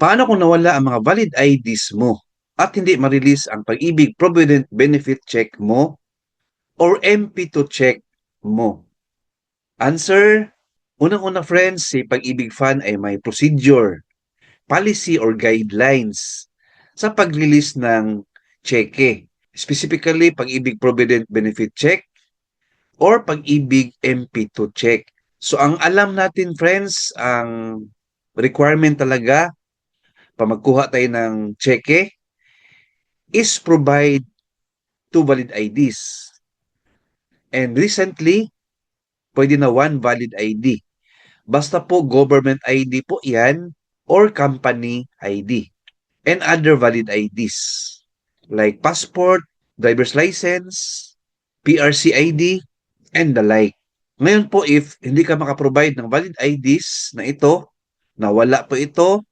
Paano kung nawala ang mga valid IDs mo at hindi ma-release ang pag-ibig Provident Benefit Check mo or MP2 check mo? Answer, unang-una friends, si Pag-ibig Fund ay may procedure, policy or guidelines sa pag-release ng cheque. Specifically, Pag-ibig Provident Benefit Check or Pag-ibig MP2 check. So ang alam natin friends, ang requirement talaga pa magkuha tayo ng cheque is provide two valid IDs. And recently, pwede na one valid ID. Basta po government ID po yan or company ID. And other valid IDs like passport, driver's license, PRC ID, and the like. Ngayon po, if hindi ka makaprovide ng valid IDs na ito, na wala po ito,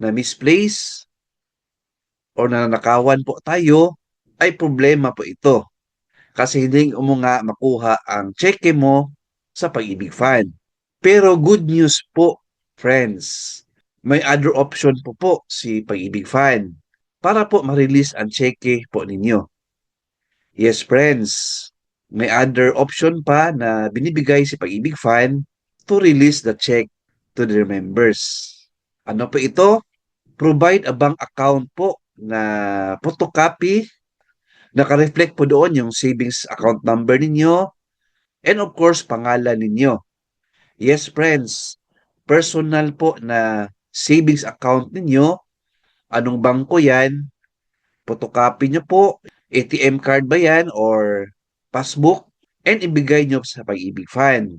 na misplace, or nanakawan po tayo, ay problema po ito. Kasi hindi mo nga makuha ang cheque mo sa pag-ibig fund. Pero good news po, friends. May other option po po si pag-ibig fund para po ma-release ang cheque po ninyo. Yes, friends may other option pa na binibigay si Pag-ibig Fund to release the check to their members. Ano po ito? Provide a bank account po na photocopy naka-reflect po doon yung savings account number ninyo and of course pangalan ninyo. Yes friends, personal po na savings account ninyo, anong bangko yan, photocopy nyo po, ATM card ba yan or passbook and ibigay nyo sa pag-ibig fund.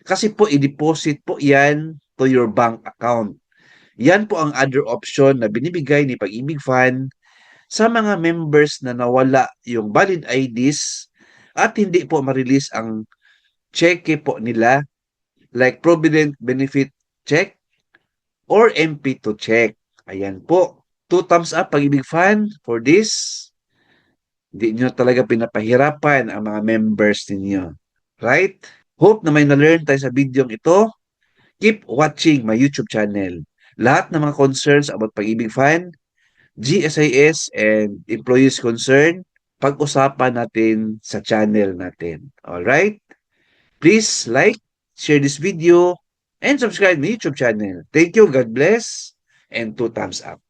Kasi po, i-deposit po yan to your bank account. Yan po ang other option na binibigay ni Pag-ibig Fund sa mga members na nawala yung valid IDs at hindi po ma-release ang cheque po nila like Provident Benefit Check or MP2 check. Ayan po. Two thumbs up Pag-ibig Fund for this. Hindi nyo talaga pinapahirapan ang mga members ninyo. Right? Hope na may na-learn tayo sa video ito. Keep watching my YouTube channel. Lahat ng mga concerns about Pag-ibig Fund, GSIS, and employees concern, pag-usapan natin sa channel natin. Alright? Please like, share this video, and subscribe my YouTube channel. Thank you, God bless, and two thumbs up.